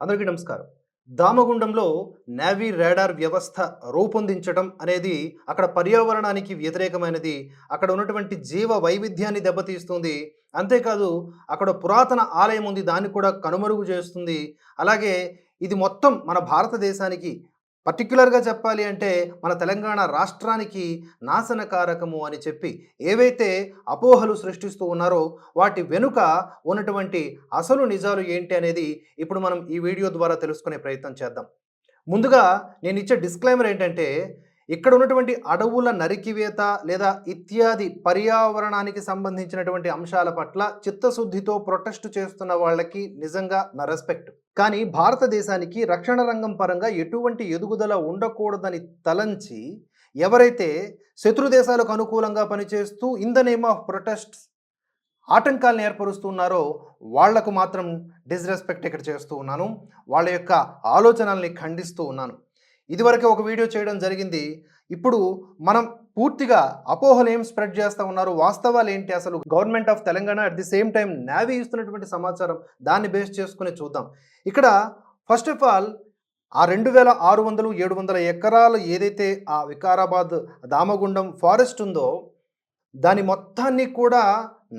అందరికీ నమస్కారం. దామగుండంలో navy radar వ్యవస్థ రూపొందించడం అనేది అక్కడ పర్యావరణానికి వ్యతిరేకమైనది. అక్కడ ఉన్నటువంటి జీవ వైవిధ్యాన్ని దెబ్బతీస్తుంది. అంతేకాదు అక్కడ పురాతన ఆలయం ఉంది. దాన్ని కూడా కనుమరుగు చేస్తుంది. అలాగే ఇది మొత్తం మన భారతదేశానికి పర్టిక్యులర్గా చెప్పాలి అంటే మన తెలంగాణ రాష్ట్రానికి నాశనకారకము అని చెప్పి ఏవైతే అపోహలు సృష్టిస్తూ ఉన్నారో వాటి వెనుక ఉన్నటువంటి అసలు నిజాలు ఏంటి అనేది ఇప్పుడు మనం ఈ వీడియో ద్వారా తెలుసుకునే ప్రయత్నం చేద్దాం. ముందుగా నేను ఇచ్చే డిస్క్లైమర్ ఏంటంటే ఇక్కడ ఉన్నటువంటి అడవుల నరికివేత లేదా ఇత్యాది పర్యావరణానికి సంబంధించినటువంటి అంశాల పట్ల చిత్తశుద్ధితో ప్రొటెస్ట్ చేస్తున్న వాళ్ళకి నిజంగా నా రెస్పెక్ట్ కానీ భారతదేశానికి రక్షణ రంగం పరంగా ఎటువంటి ఎదుగుదల ఉండకూడదని తలంచి ఎవరైతే శత్రు దేశాలకు అనుకూలంగా పనిచేస్తూ in the name of protest ఆటంకాలను ఏర్పరుస్తున్నారో వాళ్ళకు మాత్రం డిస్రెస్పెక్ట్ ఇక్కడ చేస్తూ ఉన్నాను. వాళ్ళ యొక్క ఆలోచనల్ని ఖండిస్తూ ఉన్నాను. ఇదివరకే ఒక వీడియో చేయడం జరిగింది. ఇప్పుడు మనం పూర్తిగా అపోహలు ఏం స్ప్రెడ్ చేస్తూ ఉన్నారు? వాస్తవాలు ఏంటి? అసలు government of Telangana at the same time navy ఇస్తున్నటువంటి సమాచారం దాన్ని బేస్ చేసుకుని చూద్దాం. ఇక్కడ ఫస్ట్ ఆఫ్ ఆల్ ఆ రెండు వేల ఆరు వందలు ఏడు వందల ఎకరాలు ఏదైతే ఆ వికారాబాద్ దామగుండం ఫారెస్ట్ ఉందో దాని మొత్తాన్ని కూడా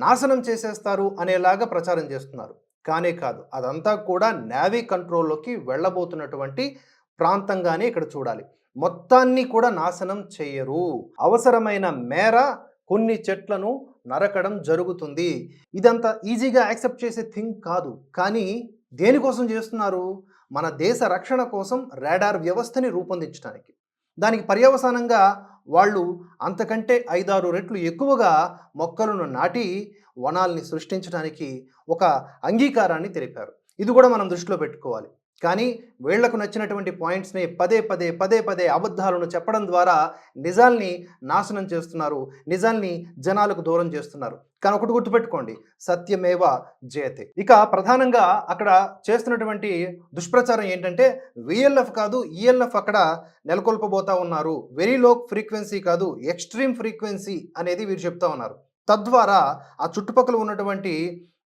నాశనం చేసేస్తారు అనేలాగా ప్రచారం చేస్తున్నారు. కానే కాదు అదంతా కూడా నేవీ కంట్రోల్లోకి వెళ్ళబోతున్నటువంటి ప్రాంతంగానే ఇక్కడ చూడాలి. మొత్తాన్ని కూడా నాశనం చేయరు. అవసరమైన మేర కొన్ని చెట్లను నరకడం జరుగుతుంది. ఇదంతా ఈజీగా యాక్సెప్ట్ చేసే థింగ్ కాదు. కానీ దేనికోసం చేస్తున్నారు? మన దేశ రక్షణ కోసం రాడార్ వ్యవస్థని రూపొందించడానికి. దానికి పర్యవసానంగా వాళ్ళు అంతకంటే ఐదారు రెట్లు ఎక్కువగా మొక్కలను నాటి వనాల్ని సృష్టించడానికి ఒక అంగీకారాన్ని తెలిపారు. ఇది కూడా మనం దృష్టిలో పెట్టుకోవాలి. కానీ వీళ్ళకు నచ్చినటువంటి పాయింట్స్ని పదే పదే పదే పదే అబద్ధాలను చెప్పడం ద్వారా నిజాల్ని నాశనం చేస్తున్నారు నిజాల్ని జనాలకు దూరం చేస్తున్నారు. కానీ ఒకటి గుర్తుపెట్టుకోండి సత్యమేవ జయతే. ఇక ప్రధానంగా అక్కడ చేస్తున్నటువంటి దుష్ప్రచారం ఏంటంటే విఎల్ఎఫ్ కాదు ఈఎల్ఎఫ్ అక్కడ నెలకొల్పబోతా ఉన్నారు. వెరీ లో ఫ్రీక్వెన్సీ కాదు ఎక్స్ట్రీమ్ ఫ్రీక్వెన్సీ అనేది వీరు చెప్తా ఉన్నారు. తద్వారా ఆ చుట్టుపక్కల ఉన్నటువంటి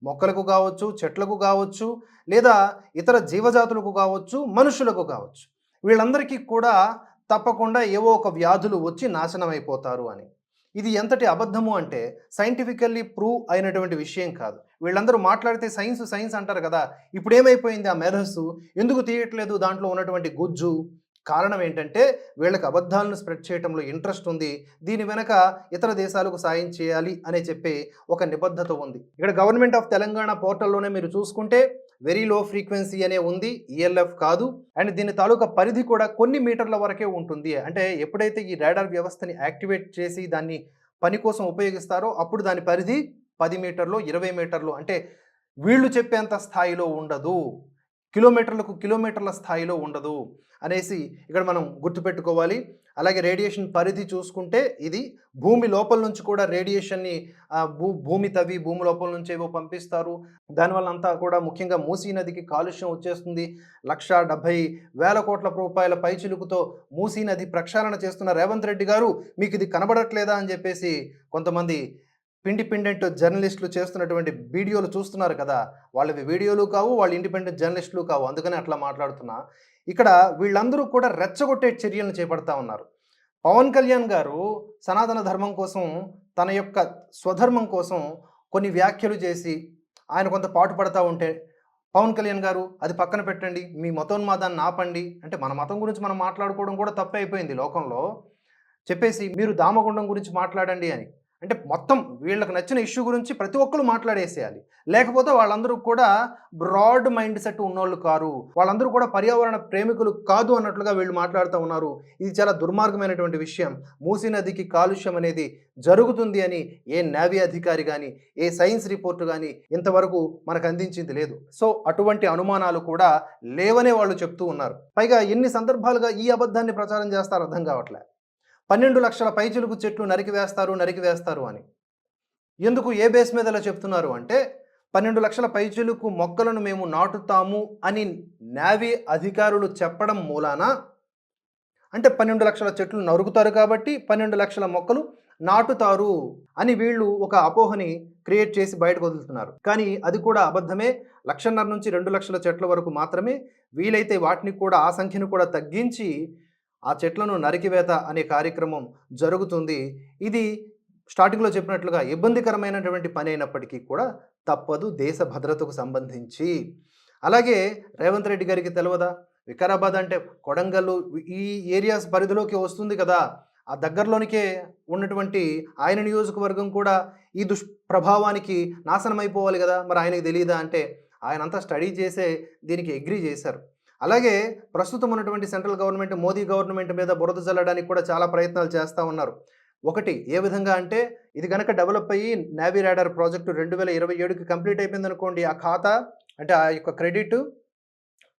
మొక్కలకు కావచ్చు చెట్లకు కావచ్చు లేదా ఇతర జీవజాతులకు కావచ్చు మనుషులకు కావచ్చు. వీళ్ళందరికీ కూడా తప్పకుండా ఏవో ఒక వ్యాధులు వచ్చి నాశనం అయిపోతారు అని. ఇది ఎంతటి అబద్ధము అంటే సైంటిఫికల్లీ ప్రూవ్ అయినటువంటి విషయం కాదు. వీళ్ళందరూ మాట్లాడితే సైన్స్ సైన్స్ అంటారు కదా ఇప్పుడు ఏమైపోయింది ఆ మేధస్సు ఎందుకు తీయట్లేదు దాంట్లో ఉన్నటువంటి గుజ్జు? కారణం ఏంటంటే వీళ్ళకి అబద్ధాలను స్ప్రెడ్ చేయడంలో ఇంట్రెస్ట్ ఉంది. దీని వెనక ఇతర దేశాలకు సాయం చేయాలి అనే చెప్పే ఒక నిబద్ధత ఉంది. ఇక్కడ గవర్నమెంట్ ఆఫ్ తెలంగాణ పోర్టల్లోనే మీరు చూసుకుంటే వెరీ లో ఫ్రీక్వెన్సీ అనే ఉంది ఈఎల్ఎఫ్ కాదు. అండ్ దీని తాలూకా పరిధి కూడా కొన్ని మీటర్ల వరకే ఉంటుంది. అంటే ఎప్పుడైతే ఈ రాడార్ వ్యవస్థని యాక్టివేట్ చేసి దాన్ని పని కోసం ఉపయోగిస్తారో అప్పుడు దాని పరిధి పది మీటర్లు ఇరవై మీటర్లు అంటే వీళ్ళు చెప్పేంత స్థాయిలో ఉండదు. కిలోమీటర్లకు కిలోమీటర్ల స్థాయిలో ఉండదు అనేసి ఇక్కడ మనం గుర్తుపెట్టుకోవాలి. అలాగే రేడియేషన్ పరిధి చూసుకుంటే ఇది భూమి లోపల నుంచి కూడా రేడియేషన్ని భూ భూమి తవ్వి భూమి లోపల నుంచి ఏవో పంపిస్తారు. దానివల్ల అంతా కూడా ముఖ్యంగా మూసీ నదికి కాలుష్యం వచ్చేస్తుంది. లక్ష డెబ్భై వేల కోట్ల రూపాయల పైచిలుకుతో మూసీ నది ప్రక్షాళన చేస్తున్న రేవంత్ రెడ్డి గారు మీకు ఇది కనబడట్లేదా? అని చెప్పేసి కొంతమంది ఇండిపెండెంట్ జర్నలిస్టులు చేస్తున్నటువంటి వీడియోలు చూస్తున్నారు కదా వాళ్ళవి వీడియోలు కావు వాళ్ళు ఇండిపెండెంట్ జర్నలిస్టులు కావు. అందుకని అట్లా మాట్లాడుతున్నా. ఇక్కడ వీళ్ళందరూ కూడా రెచ్చగొట్టే చర్యలను చేపడతా ఉన్నారు. పవన్ కళ్యాణ్ గారు సనాతన ధర్మం కోసం తన యొక్క స్వధర్మం కోసం కొన్ని వ్యాఖ్యలు చేసి ఆయన కొంత పాటు పడతా ఉంటే పవన్ కళ్యాణ్ గారు అది పక్కన పెట్టండి మీ మతోన్మాదాన్ని ఆపండి. అంటే మన మతం గురించి మనం మాట్లాడుకోవడం కూడా తప్పే అయిపోయింది లోకంలో. చెప్పేసి మీరు దామగుండం గురించి మాట్లాడండి అని. అంటే మొత్తం వీళ్ళకి నచ్చిన ఇష్యూ గురించి ప్రతి ఒక్కరు మాట్లాడేసేయాలి. లేకపోతే వాళ్ళందరూ కూడా బ్రాడ్ మైండ్ సెట్ ఉన్నోళ్ళు కారు. వాళ్ళందరూ కూడా పర్యావరణ ప్రేమికులు కాదు అన్నట్లుగా వీళ్ళు మాట్లాడుతూ ఉన్నారు. ఇది చాలా దుర్మార్గమైనటువంటి విషయం. మూసీ నదికి కాలుష్యం అనేది జరుగుతుంది అని ఏ నేవీ అధికారి కానీ ఏ సైన్స్ రిపోర్ట్ కానీ ఇంతవరకు మనకు అందించింది లేదు. సో అటువంటి అనుమానాలు కూడా లేవనే వాళ్ళు చెప్తూ ఉన్నారు. పైగా ఎన్ని సందర్భాలుగా ఈ అబద్ధాన్ని ప్రచారం చేస్తారో అర్థం కావట్లే. పన్నెండు లక్షల పైచిలుకు చెట్లు నరికి వేస్తారు నరికి వేస్తారు అని. ఎందుకు ఏ బేస్ మీద ఇలా చెప్తున్నారు అంటే పన్నెండు లక్షల పైచిలుకు మొక్కలను మేము నాటుతాము అని నేవీ అధికారులు చెప్పడం మూలాన అంటే పన్నెండు లక్షల చెట్లు నరుకుతారు కాబట్టి పన్నెండు లక్షల మొక్కలు నాటుతారు అని వీళ్ళు ఒక అపోహని క్రియేట్ చేసి బయటకు వదులుతున్నారు. కానీ అది కూడా అబద్ధమే. లక్షన్నర నుంచి రెండు లక్షల చెట్ల వరకు మాత్రమే వీలైతే వాటిని కూడా ఆ సంఖ్యను కూడా తగ్గించి ఆ చెట్లను నరికివేత అనే కార్యక్రమం జరుగుతుంది. ఇది స్టార్టింగ్లో చెప్పినట్లుగా ఇబ్బందికరమైనటువంటి పని అయినప్పటికీ కూడా తప్పదు దేశ భద్రతకు సంబంధించి. అలాగే రేవంత్ రెడ్డి గారికి తెలియదా వికారాబాద్ అంటే కొడంగల్ ఈ ఏరియాస్ పరిధిలోకి వస్తుంది కదా. ఆ దగ్గరలోనికే ఉన్నటువంటి ఆయన నియోజకవర్గం కూడా ఈ దుష్ప్రభావానికి నాశనం అయిపోవాలి కదా. మరి ఆయనకి తెలియదా అంటే ఆయన అంతా స్టడీ చేసే దీనికి అగ్రీ చేశారు. అలాగే ప్రస్తుతం ఉన్నటువంటి సెంట్రల్ గవర్నమెంట్ మోదీ గవర్నమెంట్ మీద బురద చల్లడానికి కూడా చాలా ప్రయత్నాలు చేస్తూ ఉన్నారు. ఒకటి ఏ విధంగా అంటే ఇది కనుక డెవలప్ అయ్యి నావీ రాడార్ ప్రాజెక్టు రెండు వేల ఇరవై ఏడుకి కంప్లీట్ అయిపోయింది అనుకోండి ఆ ఖాతా అంటే ఆ యొక్క క్రెడిట్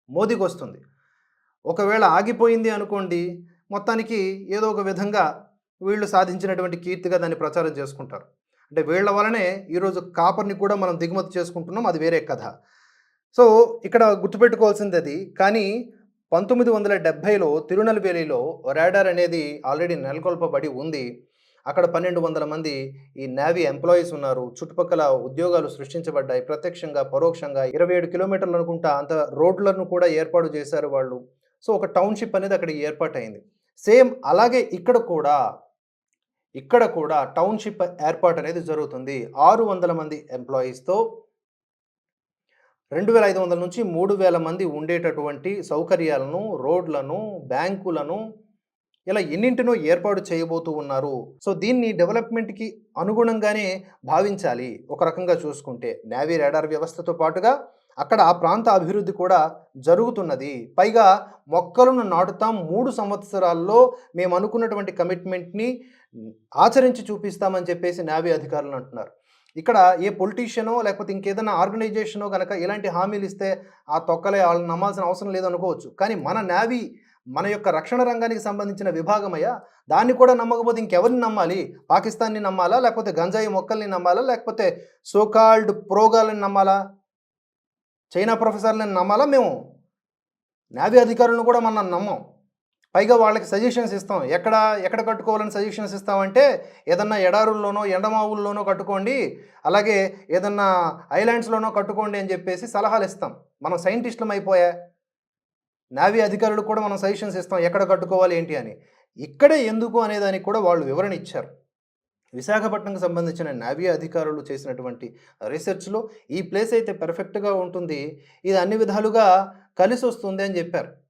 మోదీకి వస్తుంది. ఒకవేళ ఆగిపోయింది అనుకోండి మొత్తానికి ఏదో ఒక విధంగా వీళ్ళు సాధించినటువంటి కీర్తిగా దాన్ని ప్రచారం చేసుకుంటారు. అంటే వీళ్ళ వలనే ఈరోజు కాపర్ని కూడా మనం దిగుమతి చేసుకుంటున్నాం అది వేరే కథ. సో ఇక్కడ గుర్తుపెట్టుకోవాల్సింది అది కానీ పంతొమ్మిది వందల డెబ్భైలో తిరునెల్వేలిలో రాడార్ అనేది ఆల్రెడీ నెలకొల్పబడి ఉంది. అక్కడ పన్నెండు వందల మంది ఈ నేవీ ఎంప్లాయీస్ ఉన్నారు. చుట్టుపక్కల ఉద్యోగాలు సృష్టించబడ్డాయి. ప్రత్యక్షంగా పరోక్షంగా ఇరవై ఏడు కిలోమీటర్లు అనుకుంటా అంత రోడ్లను కూడా ఏర్పాటు చేశారు వాళ్ళు. సో ఒక టౌన్షిప్ అనేది అక్కడ ఏర్పాటైంది. సేమ్ అలాగే ఇక్కడ కూడా ఇక్కడ కూడా టౌన్షిప్ ఏర్పాటు అనేది జరుగుతుంది. ఆరు వందల మంది ఎంప్లాయీస్తో రెండు వేల ఐదు వందల నుంచి మూడు వేల మంది ఉండేటటువంటి సౌకర్యాలను రోడ్లను బ్యాంకులను ఇలా ఎన్నింటినో ఏర్పాటు చేయబోతూ ఉన్నారు. సో దీన్ని డెవలప్మెంట్కి అనుగుణంగానే భావించాలి. ఒక రకంగా చూసుకుంటే నేవీ రాడార్ వ్యవస్థతో పాటుగా అక్కడ ఆ ప్రాంత అభివృద్ధి కూడా జరుగుతున్నది. పైగా మొక్కలను నాటుతాం మూడు సంవత్సరాల్లో మేము అనుకున్నటువంటి కమిట్మెంట్ని ఆచరించి చూపిస్తామని చెప్పేసి నావీ అధికారులు అంటున్నారు. ఇక్కడ ఏ పొలిటీషియనో లేకపోతే ఇంకేదైనా ఆర్గనైజేషనో కనుక ఇలాంటి హామీలు ఇస్తే ఆ తొక్కలే వాళ్ళని నమ్మాల్సిన అవసరం లేదనుకోవచ్చు. కానీ మన నావీ మన యొక్క రక్షణ రంగానికి సంబంధించిన విభాగమయ్యా దాన్ని కూడా నమ్మకపోతే ఇంకెవరిని నమ్మాలి? పాకిస్తాన్ని నమ్మాలా? లేకపోతే గంజాయి మొక్కల్ని నమ్మాలా? లేకపోతే సోకాల్డ్ ప్రోగాలని నమ్మాలా? చైనా ప్రొఫెసర్లను నమ్మాలా మేము? నావీ అధికారులను కూడా మనం నమ్మం. పైగా వాళ్ళకి సజెషన్స్ ఇస్తాం. ఎక్కడ ఎక్కడ కట్టుకోవాలని సజెషన్స్ ఇస్తామంటే ఏదన్నా ఎడారుల్లోనో ఎండమావుల్లోనో కట్టుకోండి. అలాగే ఏదన్నా ఐలాండ్స్లోనో కట్టుకోండి అని చెప్పేసి సలహాలు ఇస్తాం. మనం సైంటిస్టులం అయిపోయా? నావీ అధికారులు కూడా మనం సజెషన్స్ ఇస్తాం. ఎక్కడ కట్టుకోవాలి ఏంటి అని. ఇక్కడే ఎందుకు అనేదానికి కూడా వాళ్ళు వివరణ ఇచ్చారు. విశాఖపట్నంకి సంబంధించిన నావీ అధికారులు చేసినటువంటి రీసెర్చ్లో ఈ ప్లేస్ అయితే పర్ఫెక్ట్గా ఉంటుంది. ఇది అన్ని విధాలుగా కలిసి వస్తుంది అని చెప్పారు.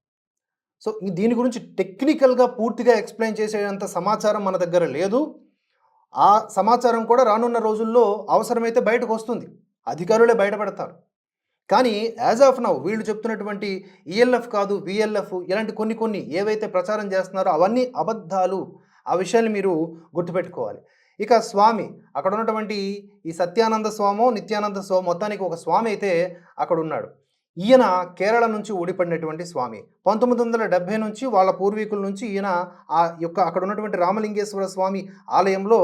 సో దీని గురించి టెక్నికల్గా పూర్తిగా ఎక్స్ప్లెయిన్ చేసేంత సమాచారం మన దగ్గర లేదు. ఆ సమాచారం కూడా రానున్న రోజుల్లో అవసరమైతే బయటకు వస్తుంది. అధికారులే బయటపడతారు. కానీ యాజ్ ఆఫ్ నౌ వీళ్ళు చెప్తున్నటువంటి ఈఎల్ఎఫ్ కాదు విఎల్ఎఫ్ ఇలాంటి కొన్ని కొన్ని ఏవైతే ప్రచారం చేస్తున్నారో అవన్నీ అబద్ధాలు. ఆ విషయాన్ని మీరు గుర్తుపెట్టుకోవాలి. ఇక స్వామి అక్కడ ఉన్నటువంటి ఈ సత్యానంద స్వామో నిత్యానంద స్వామి మొత్తానికి ఒక స్వామి అయితే అక్కడ ఉన్నాడు ఈయన కేరళ నుంచి ఊడిపడినటువంటి స్వామి. పంతొమ్మిది వందల డెబ్భై నుంచి వాళ్ళ పూర్వీకుల నుంచి ఈయన ఆ యొక్క అక్కడ ఉన్నటువంటి రామలింగేశ్వర స్వామి ఆలయంలో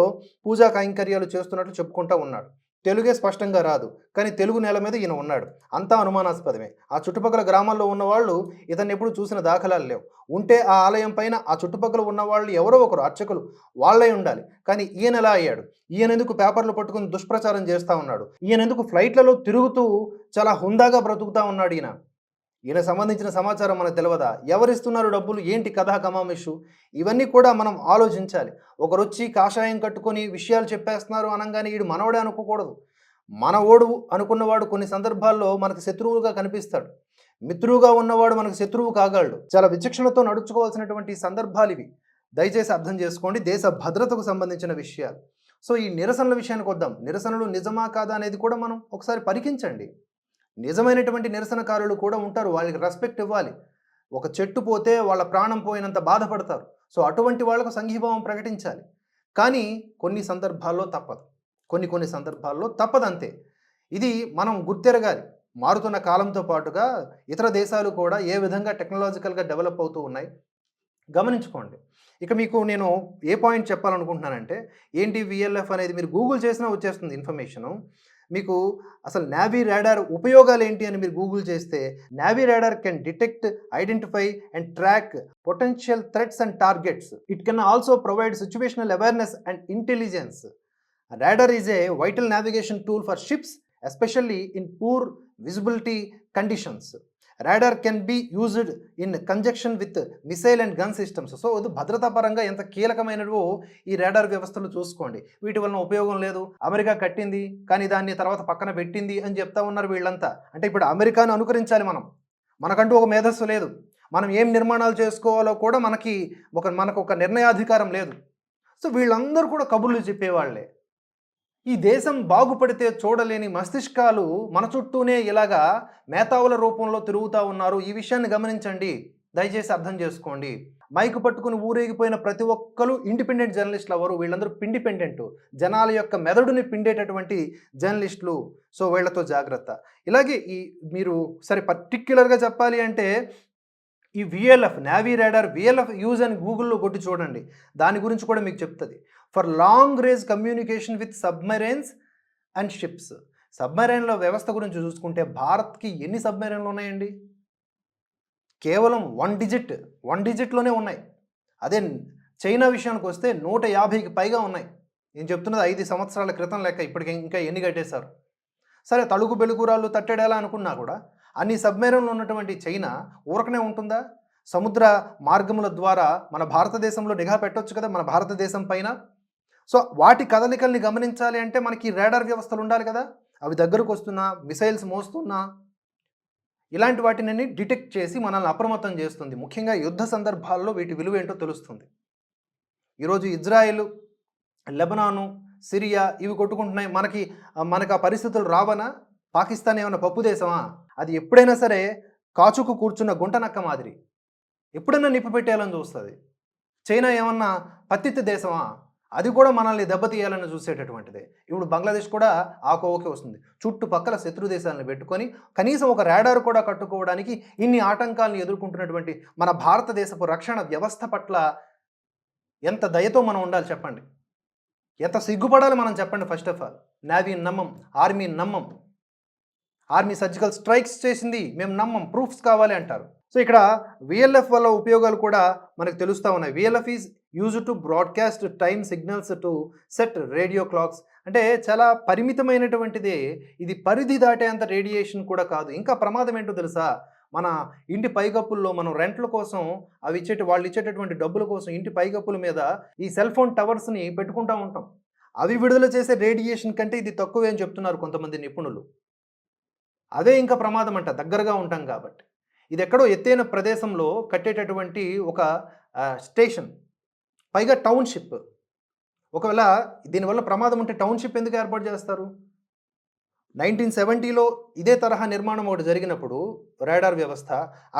పూజా కైంకర్యాలు చేస్తున్నట్లు చెప్పుకుంటా ఉన్నాడు. తెలుగే స్పష్టంగా రాదు. కానీ తెలుగు నేల మీద ఈయన ఉన్నాడు. అంతా అనుమానాస్పదమే. ఆ చుట్టుపక్కల గ్రామాల్లో ఉన్నవాళ్ళు ఇతన్ని ఎప్పుడు చూసిన దాఖలాలు లేవు. ఉంటే ఆ ఆలయం పైన ఆ చుట్టుపక్కల ఉన్నవాళ్ళు ఎవరో ఒకరు అర్చకులు వాళ్ళై ఉండాలి. కానీ ఈయన ఎలా అయ్యాడు? ఈయన ఎందుకు పేపర్లు పట్టుకుని దుష్ప్రచారం చేస్తూ ఉన్నాడు? ఈయన ఎందుకు ఫ్లైట్లలో తిరుగుతూ చాలా హుందాగా బ్రతుకుతా ఉన్నాడు ఈయన? ఈయన సంబంధించిన సమాచారం మనకు తెలియదా ఎవరిస్తున్నారు డబ్బులు? ఏంటి కథా కమామిషు? ఇవన్నీ కూడా మనం ఆలోచించాలి. ఒకరు వచ్చి కాషాయం కట్టుకొని విషయాలు చెప్పేస్తున్నారు అనగానే వీడు మనవడే అనుకోకూడదు. మన ఓడు అనుకున్నవాడు కొన్ని సందర్భాల్లో మనకు శత్రువుగా కనిపిస్తాడు. మిత్రువుగా ఉన్నవాడు మనకు శత్రువు కాగలడు. చాలా విచక్షణతో నడుచుకోవాల్సినటువంటి సందర్భాలు ఇవి. దయచేసి అర్థం చేసుకోండి. దేశ భద్రతకు సంబంధించిన విషయాలు. సో ఈ నిరసనల విషయానికి వద్దాం. నిరసనలు నిజమా కాదా అనేది కూడా మనం ఒకసారి పరికించండి. నిజమైనటువంటి నిరసనకారులు కూడా ఉంటారు. వాళ్ళకి రెస్పెక్ట్ ఇవ్వాలి. ఒక చెట్టు పోతే వాళ్ళ ప్రాణం పోయినంత బాధపడతారు. సో అటువంటి వాళ్ళకు సంఘీభావం ప్రకటించాలి. కానీ కొన్ని సందర్భాల్లో తప్పదు. కొన్ని కొన్ని సందర్భాల్లో తప్పదంతే ఇది మనం గుర్తెరగాలి. మారుతున్న కాలంతో పాటుగా ఇతర దేశాలు కూడా ఏ విధంగా టెక్నాలజికల్గా డెవలప్ అవుతూ ఉన్నాయి? గమనించుకోండి. ఇక మీకు నేను ఏ పాయింట్ చెప్పాలనుకుంటున్నానంటే ఏంటి విఎల్ఎఫ్ అనేది మీరు గూగుల్ చేసినా వచ్చేస్తుంది ఇన్ఫర్మేషను మీకు అసలు నావీ రాడార్ ఉపయోగాలు ఏంటి అని మీరు గూగుల్ చేస్తే navy radar can detect identify and track potential threats and targets. It can also provide situational awareness and intelligence. Radar is a vital navigation tool for ships especially in poor visibility conditions. Radar can be used in conjunction with missile and gun systems so ఇది భద్రతా పరంగా ఎంత కీలకమైనవో ఈ radar వ్యవస్థలు చూసుకోండి. వీటి వలన ఉపయోగం లేదు. అమెరికా కట్టింది కానీ దాన్ని తర్వాత పక్కన పెట్టింది అని చెప్తా ఉన్నారు వీళ్ళంతా. అంటే ఇప్పుడు అమెరికాను అనుకరించాలి మనం. మనకంటూ ఒక మేధస్సు లేదు. మనం ఏం నిర్మాణాలు చేసుకోవాలో కూడా మనకి ఒక మనకు ఒక నిర్ణయాధికారం లేదు. సో వీళ్ళందరూ కూడా కబుర్లు చెప్పేవాళ్ళే ఈ దేశం బాగుపడితే చూడలేని మస్తిష్కాలు మన చుట్టూనే ఇలాగా మేతావుల రూపంలో తిరుగుతూ ఉన్నారు. ఈ విషయాన్ని గమనించండి. దయచేసి అర్థం చేసుకోండి. మైకు పట్టుకుని ఊరేగిపోయిన ప్రతి ఒక్కరు ఇండిపెండెంట్ జర్నలిస్టులు ఎవరు? వీళ్ళందరూ పిండిపెండెంట్. జనాల యొక్క మెదడుని పిండేటటువంటి జర్నలిస్టులు. సో వీళ్ళతో జాగ్రత్త. ఇలాగే ఈ మీరు సరే పర్టిక్యులర్గా చెప్పాలి అంటే ఈ VLF navy radar VLF use అని గూగుల్లో కొట్టి చూడండి. దాని గురించి కూడా మీకు చెప్తుంది. For long range communication with submarines and ships. సబ్మెరైన్ల వ్యవస్థ గురించి చూసుకుంటే భారత్కి ఎన్ని సబ్మెరైన్లు ఉన్నాయండి? కేవలం వన్ డిజిట్ వన్ డిజిట్లోనే ఉన్నాయి. అదే చైనా విషయానికి వస్తే నూట యాభైకి పైగా ఉన్నాయి. నేను చెప్తున్నది ఐదు సంవత్సరాల క్రితం లెక్క ఇప్పటికి ఇంకా ఎన్ని కట్టేశారు? సరే తలుగు బెలుగురాళ్ళు తట్టేడేలా అనుకున్నా కూడా అన్ని సబ్మెరైన్లు ఉన్నటువంటి చైనా ఊరకనే ఉంటుందా? సముద్ర మార్గముల ద్వారా మన భారతదేశంలో నిఘా పెట్టొచ్చు కదా మన భారతదేశం పైన? సో వాటి కదలికల్ని గమనించాలి అంటే మనకి రాడార్ వ్యవస్థలు ఉండాలి కదా. అవి దగ్గరకు వస్తున్నా మిసైల్స్ మోస్తున్నా ఇలాంటి వాటిని డిటెక్ట్ చేసి మనల్ని అప్రమత్తం చేస్తుంది. ముఖ్యంగా యుద్ధ సందర్భాల్లో వీటి విలువ ఏంటో తెలుస్తుంది. ఈరోజు ఇజ్రాయెల్ లెబనాను సిరియా ఇవి కొట్టుకుంటున్నాయి. మనకి మనకు ఆ పరిస్థితులు రావనా? పాకిస్తాన్ ఏమైనా పప్పు దేశమా? అది ఎప్పుడైనా సరే కాచుకు కూర్చున్న గుంటనక్క మాదిరి. ఎప్పుడైనా నిప్పు పెట్టేయాలని చూస్తుంది. చైనా ఏమన్నా పత్తిత్తి దేశమా? అది కూడా మనల్ని దెబ్బతీయాలని చూసేటటువంటిదే. ఇప్పుడు బంగ్లాదేశ్ కూడా ఆకోవకే వస్తుంది. చుట్టుపక్కల శత్రు దేశాలను పెట్టుకొని కనీసం ఒక రాడార్ కూడా కట్టుకోవడానికి ఇన్ని ఆటంకాలను ఎదుర్కొంటున్నటువంటి మన భారతదేశపు రక్షణ వ్యవస్థ పట్ల ఎంత దయతో మనం ఉండాలి చెప్పండి? ఎంత సిగ్గుపడాలి మనం చెప్పండి ఫస్ట్ ఆఫ్ ఆల్ నావీ నమ్మం ఆర్మీ నమ్మం. ఆర్మీ సర్జికల్ స్ట్రైక్స్ చేసింది మేము నమ్మం ప్రూఫ్స్ కావాలి అంటారు. సో ఇక్కడ విఎల్ఎఫ్ వల్ల ఉపయోగాలు కూడా మనకు తెలుస్తూ ఉన్నాయి. VLF is use to broadcast time signals to set radio clocks అంటే చాలా పరిమితమైనటువంటిది. ఇది పరిధి దాటేంత రేడియేషన్ కూడా కాదు. ఇంకా ప్రమాదం ఏంటో తెలుసా? మన ఇంటి పైకప్పుల్లో మనం రెంట్ల కోసం అవి ఇచ్చేటి వాళ్ళు ఇచ్చేటటువంటి డబ్బుల కోసం ఇంటి పైకప్పుల మీద ఈ సెల్ ఫోన్ టవర్స్ని పెట్టుకుంటూ ఉంటాం. అవి విడుదల చేసే రేడియేషన్ కంటే ఇది తక్కువే అని చెప్తున్నారు కొంతమంది నిపుణులు. అదే ఇంకా ప్రమాదం అంట. దగ్గరగా ఉంటాం కాబట్టి. ఇది ఎక్కడో ఎత్తైన ప్రదేశంలో కట్టేటటువంటి ఒక స్టేషన్. పైగా టౌన్షిప్. ఒకవేళ దీనివల్ల ప్రమాదం ఉంటే టౌన్షిప్ ఎందుకు ఏర్పాటు చేస్తారు? నైన్టీన్ సెవెంటీలో ఇదే తరహా నిర్మాణం ఒకటి జరిగినప్పుడు రాడార్ వ్యవస్థ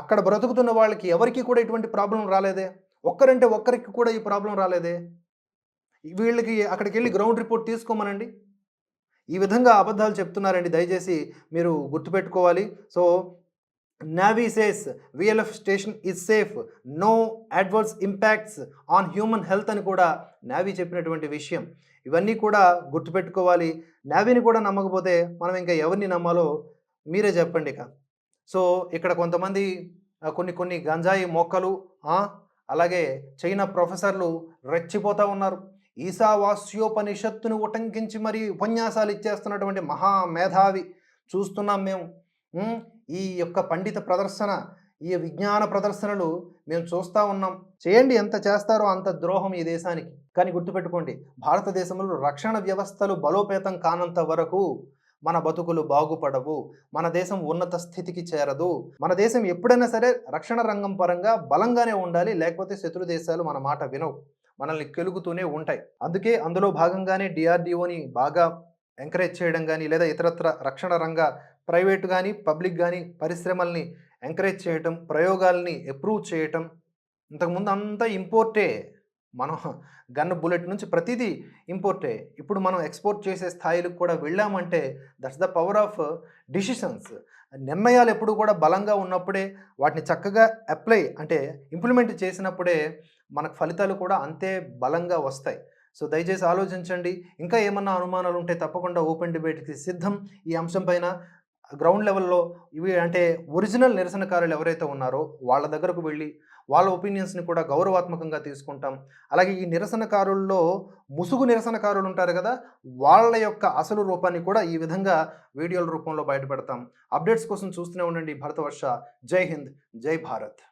అక్కడ బ్రతుకుతున్న వాళ్ళకి ఎవరికి కూడా ఇటువంటి ప్రాబ్లం రాలేదే? ఒక్కరంటే ఒక్కరికి కూడా ఈ ప్రాబ్లం రాలేదే? వీళ్ళకి అక్కడికి వెళ్ళి గ్రౌండ్ రిపోర్ట్ తీసుకోమనండి? ఈ విధంగా అబద్ధాలు చెప్తున్నారండి. దయచేసి మీరు గుర్తుపెట్టుకోవాలి. So navy says VLF station is safe no adverse impacts on human health అని కూడా నావీ చెప్పినటువంటి విషయం. ఇవన్నీ కూడా గుర్తుపెట్టుకోవాలి. నావీని కూడా నమ్మకపోతే మనం ఇంకా ఎవరిని నమ్మాలో మీరే చెప్పండి ఇక. సో ఇక్కడ కొంతమంది కొన్ని కొన్ని గంజాయి మొక్కలు అలాగే చైనా ప్రొఫెసర్లు రెచ్చిపోతూ ఉన్నారు. ఈశావాస్యోపనిషత్తును ఉటంకించి మరీ ఉపన్యాసాలు ఇచ్చేస్తున్నటువంటి మహా మేధావి చూస్తున్నాం మేము. ఈ యొక్క పండిత ప్రదర్శన ఈ విజ్ఞాన ప్రదర్శనలు మేము చూస్తూ ఉన్నాం. చేయండి ఎంత చేస్తారో అంత ద్రోహం ఈ దేశానికి. కానీ గుర్తుపెట్టుకోండి భారతదేశంలో రక్షణ వ్యవస్థలు బలోపేతం కానంత వరకు మన బతుకులు బాగుపడవు. మన దేశం ఉన్నత స్థితికి చేరదు. మన దేశం ఎప్పుడైనా సరే రక్షణ రంగం పరంగా బలంగానే ఉండాలి లేకపోతే శత్రు దేశాలు మన మాట వినవు. మనల్ని కెలుగుతూనే ఉంటాయి. అందుకే అందులో భాగంగానే డిఆర్డిఓని బాగా ఎంకరేజ్ చేయడం కానీ లేదా ఇతరత్ర రక్షణ రంగ ప్రైవేట్ కానీ పబ్లిక్ కానీ పరిశ్రమల్ని ఎంకరేజ్ చేయటం ప్రయోగాల్ని అప్రూవ్ చేయటం ఇంతకుముందు అంతా ఇంపోర్టే. మనం గన్ బుల్లెట్ నుంచి ప్రతిదీ ఇంపోర్టే. ఇప్పుడు మనం ఎక్స్పోర్ట్ చేసే స్థాయిలకు కూడా వెళ్ళామంటే that's the power of decisions. నిర్ణయాలు ఎప్పుడు కూడా బలంగా ఉన్నప్పుడే వాటిని చక్కగా అప్లై అంటే ఇంప్లిమెంట్ చేసినప్పుడే మనకు ఫలితాలు కూడా అంతే బలంగా వస్తాయి. సో దయచేసి ఆలోచించండి. ఇంకా ఏమన్నా అనుమానాలు ఉంటే తప్పకుండా ఓపెన్ డిబేట్కి సిద్ధం. ఈ అంశం పైన గ్రౌండ్ లెవెల్లో ఇవి అంటే ఒరిజినల్ నిరసనకారులు ఎవరైతే ఉన్నారో వాళ్ళ దగ్గరకు వెళ్ళి వాళ్ళ ఒపీనియన్స్ని కూడా గౌరవాత్మకంగా తీసుకుంటాం. అలాగే ఈ నిరసనకారుల్లో ముసుగు నిరసనకారులు ఉంటారు కదా వాళ్ళ యొక్క అసలు రూపాన్ని కూడా ఈ విధంగా వీడియోల రూపంలో బయటపెడతాం. అప్డేట్స్ కోసం చూస్తూనే ఉండండి భరతవర్ష. జై హింద్. జై భారత్.